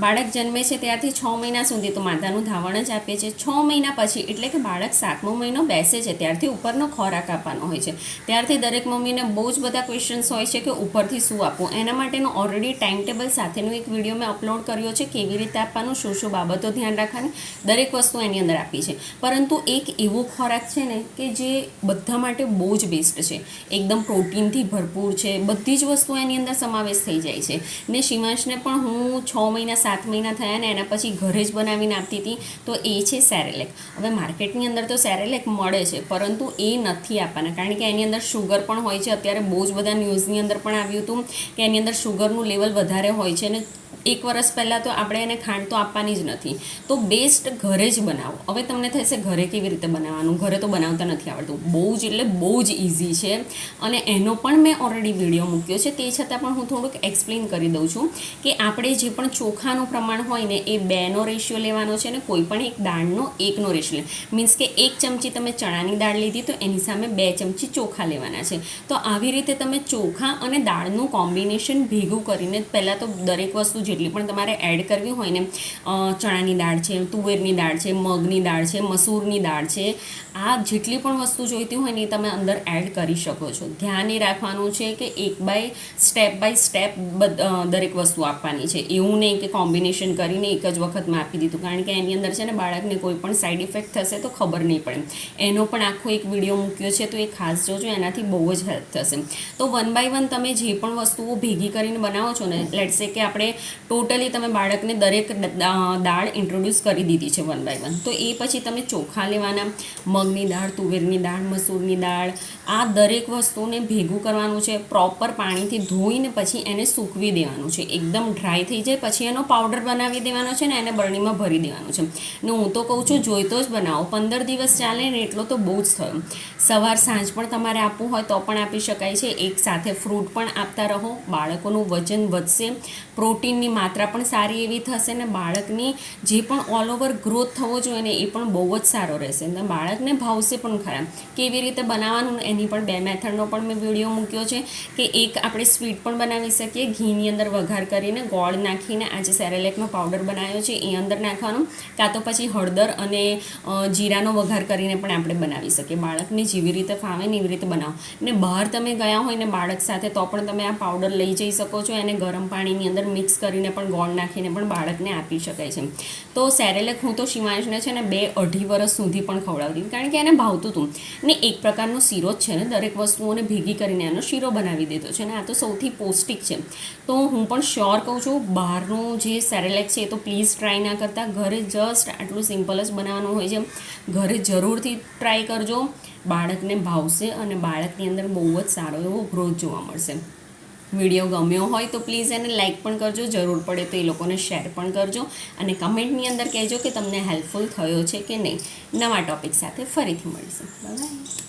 બાળક જન્મે છે ત્યારથી છ મહિના સુધી તો માતાનું ધાવણ જ આપે છે. છ મહિના પછી એટલે કે બાળક સાતમો મહિનો બેસે છે, ત્યારથી ઉપરનો ખોરાક આપવાનો હોય છે. ત્યારથી દરેક મમ્મીને બહુ જ બધા ક્વેશ્ચન્સ હોય છે કે ઉપરથી શું આપવું? એના માટેનું ઓલરેડી ટાઈમ ટેબલ સાથેનું એક વીડિયો મેં અપલોડ કર્યો છે, કેવી રીતે આપવાનું, શું શું બાબતો ધ્યાન રાખવાની, દરેક વસ્તુ એની અંદર આપી છે. પરંતુ એક એવો ખોરાક છે ને કે જે બધા માટે બહુ જ બેસ્ટ છે. એકદમ પ્રોટીનથી ભરપૂર છે, બધી જ વસ્તુ એની અંદર સમાવેશ થઈ જાય છે. ને શિવાંશને પણ હું છ મહિના સાત મહિના થયા ને એના પછી ઘરે જ બનાવીને આપતી હતી. તો એ છે સેરેલેક. હવે માર્કેટની અંદર તો સેરેલેક મળે છે, પરંતુ એ નથી આપવાના. કારણ કે એની અંદર શુગર પણ હોય છે. અત્યારે બહુ જ બધા ન્યૂઝની અંદર પણ આવ્યું હતું કે એની અંદર શુગરનું લેવલ વધારે હોય છે ને એક વર્ષ પહેલાં તો આપણે એને ખાંડ તો આપવાની જ નથી. તો બેસ્ટ ઘરે જ બનાવો. હવે તમને થશે ઘરે કેવી રીતે બનાવવાનું? ઘરે તો બનાવતા નથી આવડતું. બહુ જ એટલે બહુ જ ઇઝી છે. અને એનો પણ મેં ઓલરેડી વીડિયો મૂક્યો છે. તે છતાં પણ હું થોડુંક એક્સપ્લેન કરી દઉં છું કે આપણે જે પણ ચોખાનું પ્રમાણ હોય ને, એ બેનો રેશિયો લેવાનો છે ને કોઈ પણ એક દાળનો એકનો રેશિયો મીન્સ કે એક ચમચી તમે ચણાની દાળ લીધી તો એની સામે બે ચમચી ચોખા લેવાના છે. તો આવી રીતે તમે ચોખા અને દાળનું કોમ્બિનેશન ભેગું કરીને પહેલાં તો દરેક વસ્તુ જેટલી પણ તમારે એડ કરવી હોય ને ચણાની દાળ છે, તુવેરની દાળ છે, મગની દાળ છે, મસૂરની દાળ છે, આ જેટલી પણ વસ્તુ જોઈતી હોય ને એ તમે અંદર એડ કરી શકો છો. ધ્યાન એ રાખવાનું છે કે એક બાય સ્ટેપ બાય સ્ટેપ દરેક વસ્તુ આપવાની છે. એવું નહીં કે કોમ્બિનેશન કરીને એક જ વખતમાં આપી દીધું. કારણ કે એની અંદર છે ને બાળકને કોઈ પણ સાઈડ ઇફેક્ટ થશે તો ખબર નહીં પડે. એનો પણ આખો એક વીડિયો મૂક્યો છે તો એ ખાસ જોજો, એનાથી બહુ જ હેલ્પ થશે. તો વન બાય વન તમે જે પણ વસ્તુઓ ભેગી કરીને બનાવો છો ને લેટ્સે કે આપણે ટોટલી તમે બાળકને દરેક દાળ ઇન્ટ્રોડ્યુસ કરી દીધી છે વન બાય વન તો એ પછી તમે ચોખા લેવાના, મગની દાળ, તુવેરની દાળ, મસૂરની દાળ, આ દરેક વસ્તુને ભેગું કરવાનું છે પ્રોપર પાણીથી ધોઈને પછી એને સૂકવી દેવાનું છે. એકદમ ડ્રાય થઈ જાય, પછી એનો પાવડર બનાવી દેવાનો છે ને એને બરણીમાં ભરી દેવાનું છે. ને હું તો કહું છું, જોઈતો જ બનાવો. પંદર દિવસ ચાલે ને એટલો તો બહુ જ થયો. સવાર સાંજ પણ તમારે આપવું હોય તો પણ આપી શકાય છે. એક સાથે ફ્રૂટ પણ આપતા રહો. બાળકોનું વજન વધશે. પ્રોટીનની માત્રા પણ સારી એવી થશે ને બાળકની જે પણ ઓલ ઓવર ગ્રોથ થવો જોઈએ ને એ પણ બહુ જ સારો રહેશે. ને બાળકને ભાવશે પણ ખરા. કેવી રીતે બનાવવાનું એની પણ બે મેથડનો પણ મેં વીડિયો મૂક્યો છે કે એક આપણે સ્વીટ પણ બનાવી શકીએ, ઘીની અંદર વઘાર કરીને ગોળ નાખીને આજે સેરેલેકનો પાવડર બનાવ્યો છે એ અંદર નાખવાનું. કાં તો પછી હળદર અને જીરાનો વઘાર કરીને પણ આપણે બનાવી શકીએ. બાળકને જેવી રીતે ફાવે ને એવી રીતે બનાવો. ને બહાર તમે ગયા હોય ને બાળક સાથે તો પણ તમે આ પાવડર લઈ જઈ શકો છો. એને ગરમ પાણીની અંદર મિક્સ કરીને પણ ગોળ નાખીને પણ બાળકને આપી શકાય છે. તો સેરેલેક હું તો શિવાંશને છે ને બે અઢી વર્ષ સુધી પણ ખવડાવતી કારણ કે એને ભાવતું હતું ને એક પ્રકારનો શીરો જ છે ને, દરેક વસ્તુઓને ભેગી કરીને એનો શીરો બનાવી દીધો છે ને, આ તો સૌથી પૌષ્ટિક છે. તો હું પણ શ્યોર કહું છું, બહારનું જે સેરેલેક છે એ તો પ્લીઝ ટ્રાય ના કરતા. ઘરે જસ્ટ આટલું સિમ્પલ જ બનાવવાનું હોય છે. ઘરે જરૂરથી ટ્રાય કરજો. બાળકને ભાવશે અને બાળકની અંદર બહુ જ સારો એવો ગ્રોથ જોવા મળશે. વીડિયો ગમ્યો હોય તો પ્લીઝ એને લાઇક પણ કરજો, જરૂર પડે તો એ લોકોને શેર પણ કરજો અને કમેન્ટની અંદર કહેજો કે તમને હેલ્પફુલ થયો છે કે નહીં. નવા ટોપિક સાથે ફરીથી મળીશું. બાય.